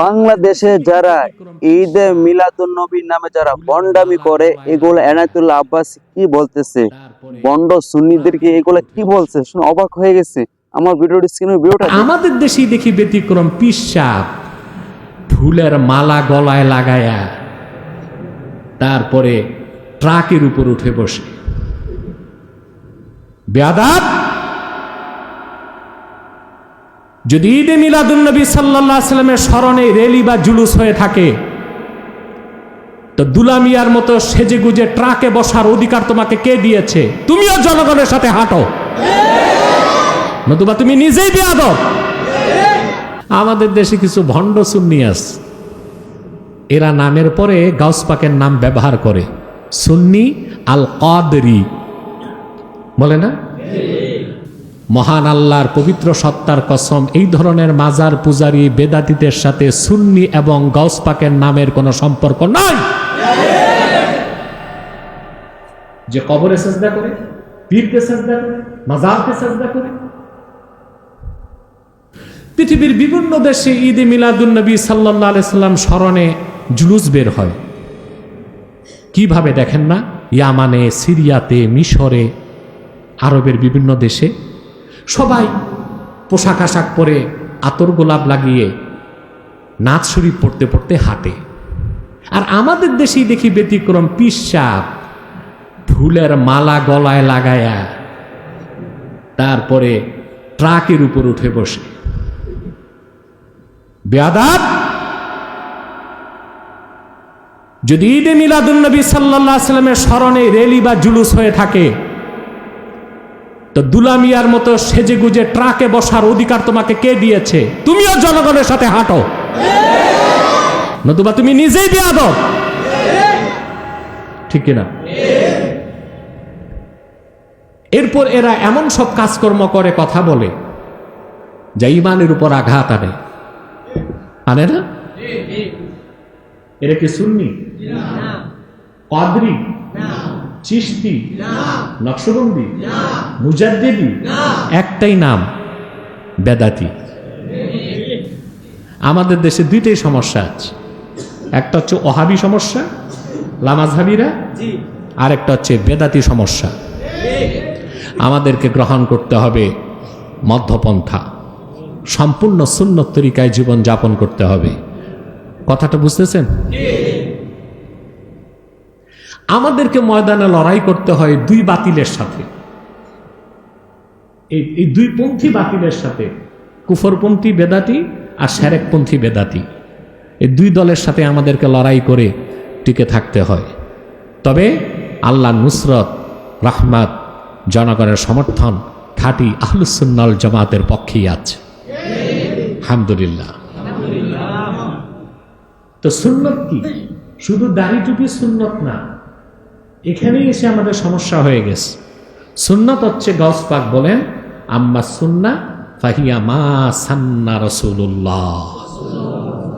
বাংলাদেশে যারা ঈদে মিলাদুন নবী নামে যারা বন্ডামি করে, এগুলো এনায়তুল্লাহ আব্বাস কি বলতেছে? বন্ড সুন্নিদেরকে এগুলো কি বলছে? শুনে অবাক হয়ে গেছে। আমার ভিডিওটি স্ক্রিনে ভিডিওটা আমাদের দেশেই দেখি ব্যতিক্রম পিসাব ফুলের মালা গলায় লাগায়া, তারপরে ট্রাকের উপর উঠে বসে। বেয়াদাব যদি ঈদে মিলাদুন্নবী সাল্লাহ সাল্লামের স্মরণে রেলি বা জুলুস হয়ে থাকে, তো দুলামিয়ার মতো সেজে গুজে ট্রাকে বসার অধিকার তোমাকে কে দিয়েছে? তুমিও জনগণের সাথে হাঁটো। নতুবা তুমি নিজেই বেয়াদব। আমাদের দেশে কিছু ভণ্ড সুন্নি আছে। এরা নামের পরে গাউস পাকের নাম ব্যবহার করে। সুন্নি আল কাদরি বলে না? মহান আল্লাহর পবিত্র সত্তার কসম, এই ধরনের মাজার পূজারী বেদাতিদের সাথে সুন্নি এবং গাউস পাকের নামের কোনো সম্পর্ক নাই। যে কবরে সেজদা করে, পীরকে সেজদা করে, মাজারকে সেজদা করে। পৃথিবীর বিভিন্ন দেশে ঈদে মিলাদুন্নবী সাল্লাহ সাল্লাম স্মরণে জুলুস বের হয়। কীভাবে দেখেন না? ইয়ামানে, সিরিয়াতে, মিশরে, আরবের বিভিন্ন দেশে সবাই পোশাক আশাক পরে আতর গোলাপ লাগিয়ে নাচ শরীফ পড়তে পড়তে হাঁটে। আর আমাদের দেশেই দেখি ব্যতিক্রম পিসাব ফুলের মালা গলায় লাগায়া তারপরে ট্রাকের উপর উঠে বসে। বেয়াদাব যদি ঈদে মিলাদুন্নবী সাল্লাহ সাল্লামের স্মরণে রেলি বা জুলুস হয়ে থাকে তো দুলামিয়ার মতো সেজে গুজে ট্রাকে বসার অধিকার তোমাকে কে দিয়েছে? তুমিও জনগণের সাথে হাঁটো। নতুবা তুমি নিজেই বেয়াদব ঠিক কিনা? এরপর এরা এমন সব কাজকর্ম করে কথা বলে যা ইমানের উপর আঘাত আনে। আনে না? এরা কি সুন্নি? কাদরি চিস্তি নকশবন্দি? মুজাদ্দেদি? একটাই নাম বেদাতি। আমাদের দেশে দুইটাই সমস্যা আছে। একটা হচ্ছে অহাবি সমস্যা লামাজহাবিরা আর একটা হচ্ছে বেদাতি সমস্যা। আমাদেরকে গ্রহণ করতে হবে মধ্যপন্থা। সম্পূর্ণ সুন্নত তরিকায় জীবন যাপন করতে হবে। কথাটা বুঝতেছেন? আমাদেরকে ময়দানে লড়াই করতে হয় দুই বাতিলের সাথে। এই এই দুই পন্থী বাতিলের সাথে, কুফরপন্থী বেদাতি আর সেরেকপন্থী বেদাতি, এই দুই দলের সাথে আমাদেরকে লড়াই করে টিকে থাকতে হয়। তবে আল্লাহ নুসরত, রাহমাত, জনগণের সমর্থন খাঁটি আহলুসুন্নাল জামাতের পক্ষেই আছে। আলহামদুলিল্লাহ তো সুন্নত কি? শুধু দাড়ি টুপি সুন্নত না, এখানেই এসে আমাদের সমস্যা হয়ে গেছে। সুন্নত হচ্ছে গস পাক বলেন আম্মা সুন্না ফাহিয়া মা সান্না রসুল্লাহ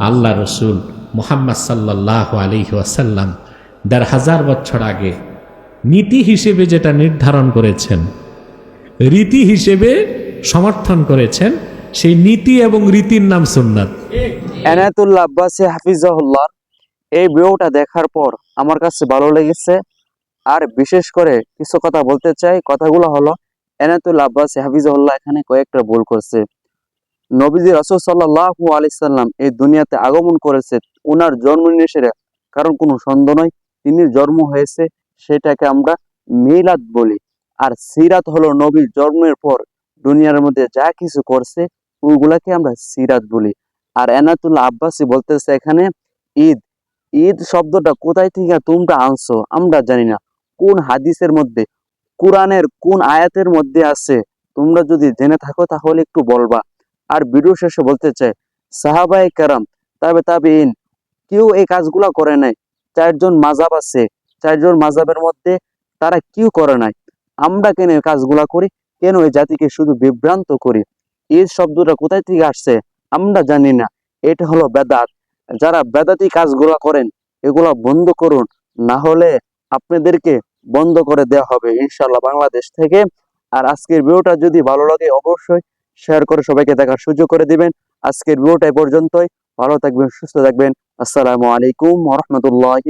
আল্লাহ রসুল মোহাম্মদ সাল্লাহ আলহি ওয়াসাল্লাম দেড় হাজার বছর আগে নীতি হিসেবে যেটা নির্ধারণ করেছেন, রীতি হিসেবে সমর্থন করেছেন, সেই নীতি এবং রীতির নাম সুন্নাত। এই ভিডিওটা দেখার পর আমার কাছে ভালো লেগেছে। আর বিশেষ করে কিছু কথা বলতে চাই, কথাগুলো হলো এনায়তুল্লাহ আব্বাসী হাফিজাহুল্লাহ এখানে কয়েকটা ভুল করছে। নবীজি রসুল সাল্লাহ আলিসাল্লাম এই দুনিয়াতে আগমন করেছে। ওনার জন্ম নিষেধে, কারণ কোনো সন্দেহ নয় তিনি জন্ম হয়েছে সেটাকে আমরা মিলাদ বলি। আর সিরাত হলো নবীর জন্মের পর দুনিয়ার মধ্যে যা কিছু করছে ওইগুলাকে আমরা সিরাত বলি। আর এনাতুল্লাহ আব্বাসী বলতেছে এখানে, ঈদ। ঈদ শব্দটা কোথায় থেকে তোমরা আনছো আমরা জানি না। কোন হাদিসের মধ্যে কোরআনের কোন আয়াতের মধ্যে আছে? তোমরা যদি জেনে থাকো তাহলে একটু বলবা। আর ভিডিও শেষে বলতে চাই সাহাবাই কারাম, তবে তবে ইন কেউ এই কাজগুলা করে নাই। চারজন মাজাব আছে। চারজন মাজাবের মধ্যে তারা কেউ করে নাই। আমরা কেন এই কাজগুলা করি? কেন এই জাতিকে শুধু বিভ্রান্ত করি? এই শব্দটা কোথায় থেকে আসছে? আমরা জানি না। এটা হলো বেদাত। যারা বেদাতি কাজগুলা করেন, এগুলা বন্ধ করুন। না হলে আপনাদেরকে বন্ধ করে দেওয়া হবে ইনশাল্লাহ বাংলাদেশ থেকে। আর আজকের ভিডিওটা যদি ভালো লাগে অবশ্যই শেয়ার করে সবাইকে দেখার সুযোগ করে দিবেন। আজকের ভিডিওটা পর্যন্তই। ভালো থাকবেন, সুস্থ থাকবেন। আসসালামু আলাইকুম রহমতুল্লাহ